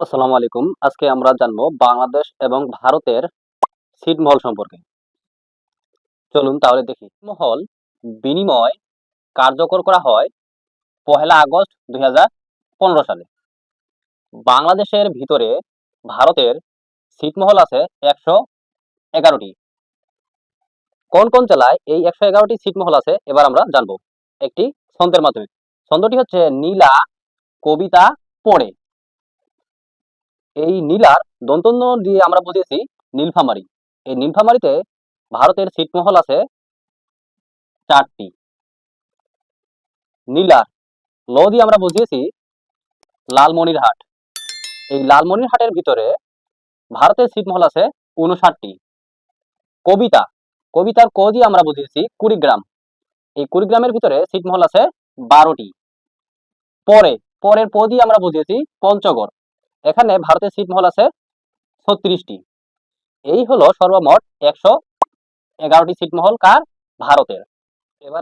আসসালামু আলাইকুম। আজকে আমরা জানব বাংলাদেশ এবং ভারতের ছিটমহল সম্পর্কে। চলুন তাহলে দেখি। মহল বিনিময় কার্যকর করা হয় পহেলা আগস্ট দুই হাজার পনেরো সালে। বাংলাদেশের ভিতরে ভারতের ছিটমহল আছে একশো এগারোটি। কোন কোন জেলায় এই একশো এগারোটি ছিটমহল আছে? এবার আমরা জানব। একটি ছন্দের মাধ্যমে। ছন্দটি হচ্ছে নীলা কবিতা পড়ে। এই নীলার দন্তন্য দিয়ে আমরা বুঝিয়েছি নীলফামারী। এই নীলফামারীতে ভারতের ছিটমহল আছে চারটি। নীলার ল দিয়ে আমরা বুঝিয়েছি লালমনিরহাট। এই লালমনিরহাটের ভিতরে ভারতের ছিটমহল আছে উনষাটটি কবিতা, কবিতার ক দিয়ে আমরা বুঝিয়েছি কুড়িগ্রাম। এই কুড়িগ্রামের ভিতরে ছিটমহল আছে বারোটি। পরে, পরের প দিয়ে আমরা বুঝিয়েছি পঞ্চগড়। এখানে ভারতের ছিটমহল আছে ছত্রিশটি। এই হলো সর্বমোট একশো এগারোটি ছিটমহল কার? ভারতের।